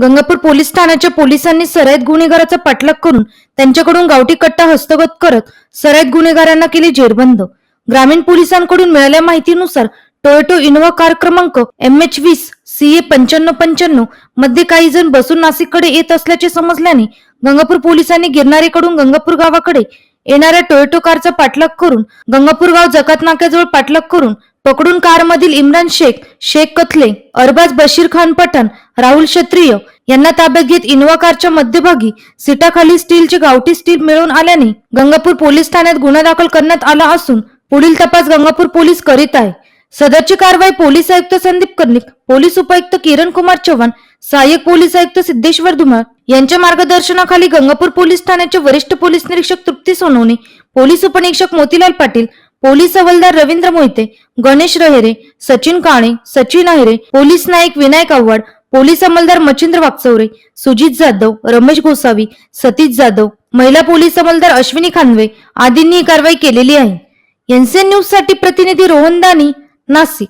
Gangapur police ठाण्याच्या पोलिसांनी सराईत गुन्हेगाराचा पाठलाग करून त्यांच्याकडून गावठी कट्टा हस्तगत करत सराईत गुन्हेगारांना केली जेरबंद. ग्रामीण पोलिसांकडून मिळाल्या माहितीनुसार टोयोटो इनोव्हा कार क्रमांक एम एच वीस सी ए पंच्याण्णव पंच्याण्णवमध्ये काही जण बसून नाशिककडे येत असल्याचे समजल्याने गंगापूर पोलिसांनी गिरणारेकडून गंगापूर गावाकडे येणाऱ्या टोयोटो कारचा पाठलाग करून गंगापूर गाव जकात नाक्याजवळ पाठलाग करून पकडून कारमधील इम्रान शेख शेख कथले अरबाज बशीर खान पठाण राहुल क्षत्रिय यांना ताब्यात घेत इनोवा कारच्या मध्यभागी सीटाखाली स्टीलचे गावठी स्टील मिळवून आल्याने गंगापूर पोलीस ठाण्यात गुन्हा दाखल करण्यात आला असून पुढील तपास गंगापूर पोलीस करीत आहे. सदरची कारवाई पोलीस आयुक्त संदीप कर्णिक पोलीस उपायुक्त किरण कुमार चव्हाण सहाय्यक पोलीस आयुक्त सिद्धेश्वर धुमाळ यांच्या मार्गदर्शनाखाली गंगापूर पोलीस ठाण्याचे वरिष्ठ पोलीस निरीक्षक तृप्ती सोनवणे पोलीस उपनिरीक्षक मोतीलाल पाटील पोलीस हवालदार रवींद्र मोहिते गणेश रहेरे सचिन काणे सचिन अहिरे पोलीस नाईक विनायक आव्हाड पोलीस अंमलदार मच्छिंद्र वागचौरे सुजित जाधव रमेश गोसावी सतीश जाधव महिला पोलीस अंमलदार अश्विनी खानवे आदींनी ही कारवाई केलेली आहे. एनसीएन न्यूजसाठी प्रतिनिधी रोहन दानी नाशिक.